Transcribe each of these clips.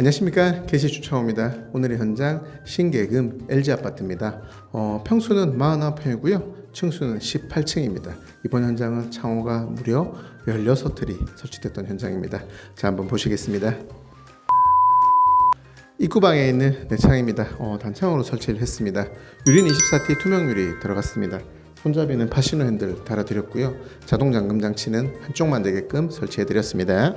안녕하십니까 게시 주차호입니다. 오늘의 현장 신계금 LG 아파트입니다. 어, 평수는 49평이고요. 층수는 18층입니다. 이번 현장은 창호가 무려 16틀이 설치됐던 현장입니다. 자 한번 보시겠습니다. 입구방에 있는 내창입니다. 어, 단창으로 설치를 했습니다. 유리는 24T 투명 유리 들어갔습니다. 손잡이는 파시노 핸들 달아드렸고요. 자동 잠금 장치는 한쪽만 되게끔 설치해드렸습니다.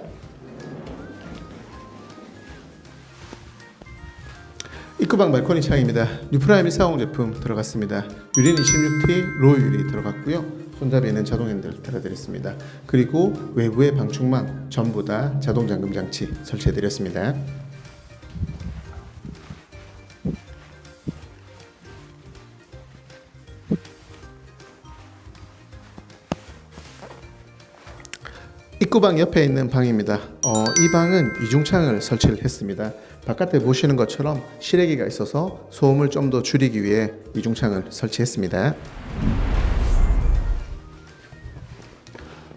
입구방 발코니 창입니다. 뉴프라임 140 제품 들어갔습니다. 유리는 26T 로 유리 들어갔고요. 손잡이는 자동 핸들 달아드렸습니다. 그리고 외부의 방충망 전부 다 자동 잠금 장치 설치해드렸습니다. 입구방 옆에 있는 방입니다. 어, 이 방은 이중창을 설치를 했습니다. 바깥에 보시는 것처럼 실외기가 있어서 소음을 좀 더 줄이기 위해 이중창을 설치했습니다.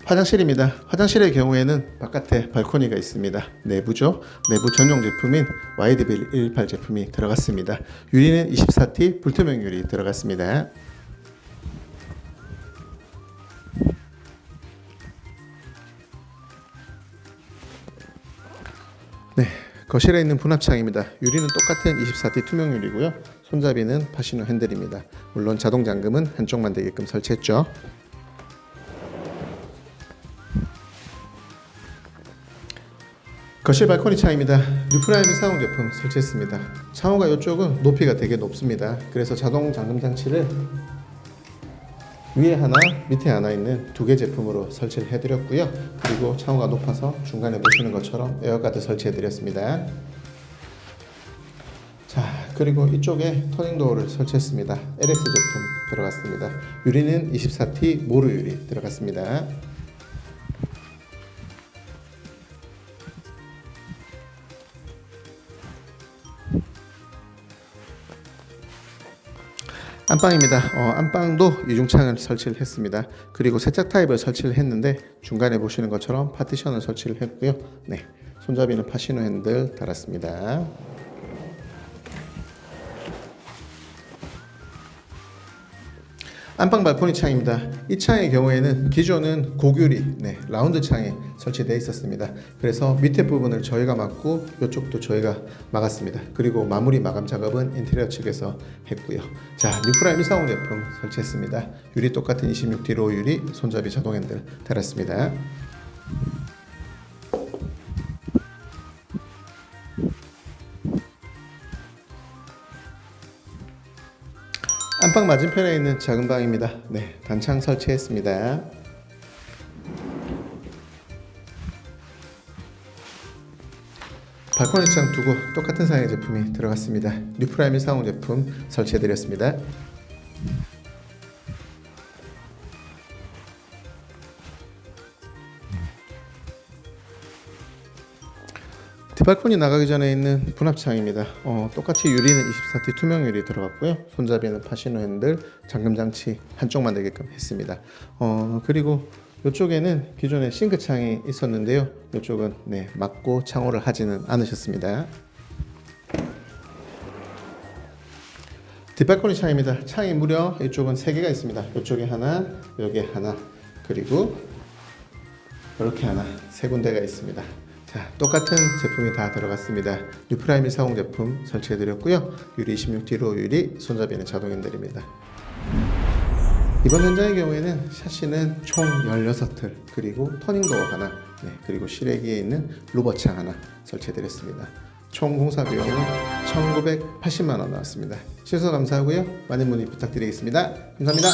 화장실입니다. 화장실의 경우에는 바깥에 발코니가 있습니다. 내부죠. 내부 전용 제품인 와이드빌 118 제품이 들어갔습니다. 유리는 24T 불투명 유리 들어갔습니다. 네, 거실에 있는 분합창입니다. 유리는 똑같은 24T 투명 유리고요. 손잡이는 파시노 핸들입니다. 물론 자동 잠금은 한쪽만 되게끔 설치했죠. 거실 발코니 창입니다. 뉴프라임 사용 제품 설치했습니다. 창호가 이쪽은 높이가 되게 높습니다. 그래서 자동 잠금 장치를 위에 하나, 밑에 하나 있는 두 개 제품으로 설치를 해드렸고요. 그리고 창호가 높아서 중간에 보시는 것처럼 에어가드 설치해드렸습니다. 자, 그리고 이쪽에 터닝 도어를 설치했습니다. LX 제품 들어갔습니다. 유리는 24T 모루 유리 들어갔습니다. 안방입니다. 어, 안방도 이중창을 설치를 했습니다. 그리고 세짝 타입을 설치를 했는데 중간에 보시는 것처럼 파티션을 설치를 했고요. 네, 손잡이는 파시노 핸들 달았습니다. 안방 발코니 창입니다. 이 창의 경우에는 기존은 고규리 네, 라운드 창에 설치되어 있었습니다. 그래서 밑에 부분을 저희가 막고 이쪽도 저희가 막았습니다. 그리고 마무리 마감 작업은 인테리어 측에서 했고요. 자, 뉴프라임 140 제품 설치했습니다. 유리 똑같은 26D 로 유리 손잡이 자동 핸들 달았습니다. 안방 맞은편에 있는 작은 방입니다. 네, 단창 설치했습니다. 발코니 창 두고 똑같은 사양의 제품이 들어갔습니다. 뉴프라임 140 제품 설치해드렸습니다. 발코니 나가기 전에 있는 분합창입니다. 어, 똑같이 유리는 24T 투명 유리 들어갔고요. 손잡이는 파시노 핸들, 잠금 장치 한쪽만 되게끔 했습니다. 어, 그리고 이쪽에는 기존에 싱크 창이 있었는데요. 이쪽은 네, 막고 창호를 하지는 않으셨습니다. 뒷발코니 창입니다. 창이 무려 이쪽은 세 개가 있습니다. 이쪽에 하나, 여기 하나, 그리고 이렇게 하나 세 군데가 있습니다. 자, 똑같은 제품이 다 들어갔습니다. 뉴프라임 140 제품 설치해드렸고요. 유리 26T로 유리, 손잡이는 자동 핸들입니다. 이번 현장의 경우에는 샤시는 총 16틀, 그리고 터닝도어 하나, 네, 그리고 실외기에 있는 로버창 하나 설치해드렸습니다. 총 공사 비용은 1,980만 원 나왔습니다. 시청 감사하고요. 많은 문의 부탁드리겠습니다. 감사합니다.